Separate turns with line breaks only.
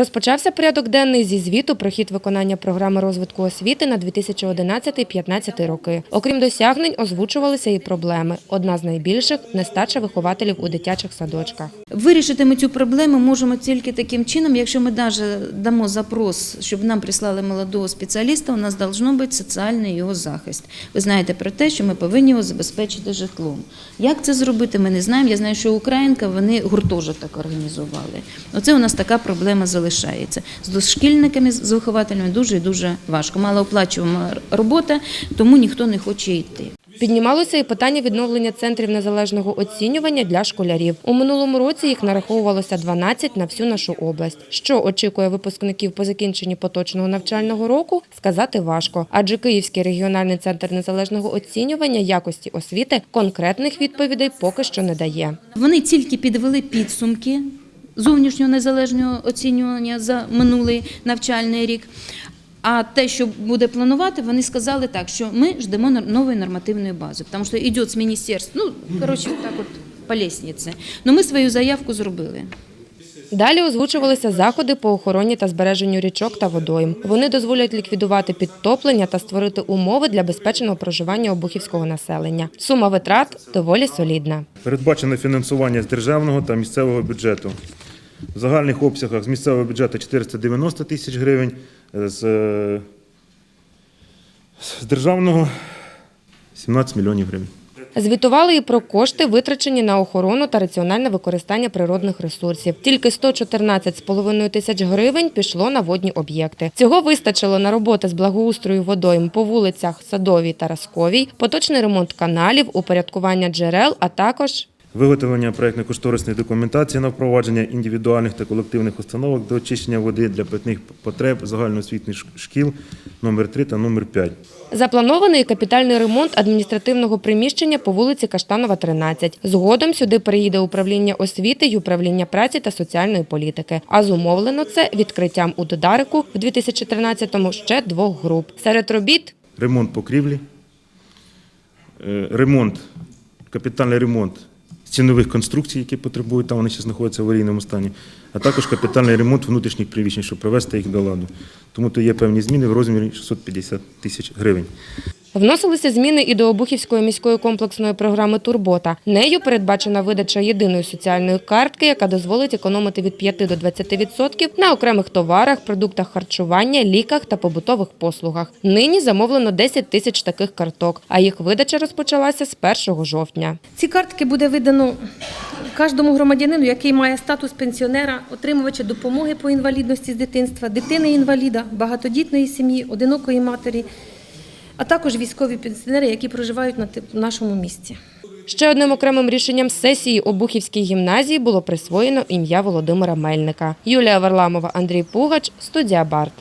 Розпочався порядок денний зі звіту про хід виконання програми розвитку освіти на 2011-2015 роки. Окрім досягнень, озвучувалися і проблеми. Одна з найбільших нестача вихователів у дитячих садочках.
Вирішити ми цю проблему можемо тільки таким чином, якщо ми навіть дамо запрос, щоб нам прислали молодого спеціаліста, у нас должно бути соціальний його захист. Ви знаєте про те, що ми повинні його забезпечити житлом. Як це зробити, ми не знаємо. Я знаю, що Українка вони гуртожиток організували. Оце у нас така проблема залишається. З дошкільниками, з вихователями дуже і дуже важко. Малооплачувана робота, тому ніхто не хоче йти.
Піднімалося і питання відновлення центрів незалежного оцінювання для школярів. У минулому році їх нараховувалося 12 на всю нашу область. Що очікує випускників по закінченні поточного навчального року, сказати важко. Адже Київський регіональний центр незалежного оцінювання якості освіти конкретних відповідей поки що не дає.
Вони тільки підвели підсумки зовнішнього незалежного оцінювання за минулий навчальний рік. А те, що буде планувати, вони сказали так, що ми ждемо нової нормативної бази, тому що йде з міністерства, ну, коротше, так от по лестниці. Ну, ми свою заявку зробили.
Далі озвучувалися заходи по охороні та збереженню річок та водойм. Вони дозволять ліквідувати підтоплення та створити умови для безпечного проживання обухівського населення. Сума витрат доволі солідна.
Передбачено фінансування з державного та місцевого бюджету. В загальних обсягах з місцевого бюджету 490 тисяч гривень, з, е, з державного 17 мільйонів гривень.
Звітували і про кошти, витрачені на охорону та раціональне використання природних ресурсів. Тільки 114,5 тисяч гривень пішло на водні об'єкти. Цього вистачило на роботи з благоустрою водойм по вулицях Садовій та Расковій, поточний ремонт каналів, упорядкування джерел, а також
Виготовлення проєктно-кошторисної документації на впровадження індивідуальних та колективних установок до очищення води для питних потреб загальноосвітніх шкіл номер 3 та номер 5.
Запланований капітальний ремонт адміністративного приміщення по вулиці Каштанова, 13. Згодом сюди переїде управління освіти й управління праці та соціальної політики. А зумовлено це відкриттям у Додарику в 2013-му ще двох груп. Серед робіт
ремонт покрівлі, е, ремонт, капітальний ремонт стінових конструкцій, які потребують, там вони ще знаходяться в аварійному стані, а також капітальний ремонт внутрішніх приміщень, щоб привести їх до ладу. Тому то є певні зміни в розмірі 650 тисяч гривень.
Вносилися зміни і до Обухівської міської комплексної програми Турбота. Нею передбачена видача єдиної соціальної картки, яка дозволить економити від 5 до 20% на окремих товарах, продуктах харчування, ліках та побутових послугах. Нині замовлено 10 тисяч таких карток, а їх видача розпочалася з 1 жовтня.
Ці картки буде видано кожному громадянину, який має статус пенсіонера, отримувача допомоги по інвалідності з дитинства, дитини-інваліда, багатодітної сім'ї, одинокої матері, а також військові пенсіонери, які проживають на нашому місці.
Ще одним окремим рішенням сесії Обухівській гімназії було присвоєно ім'я Володимира Мельника. Юлія Варламова, Андрій Пугач, студія Барт.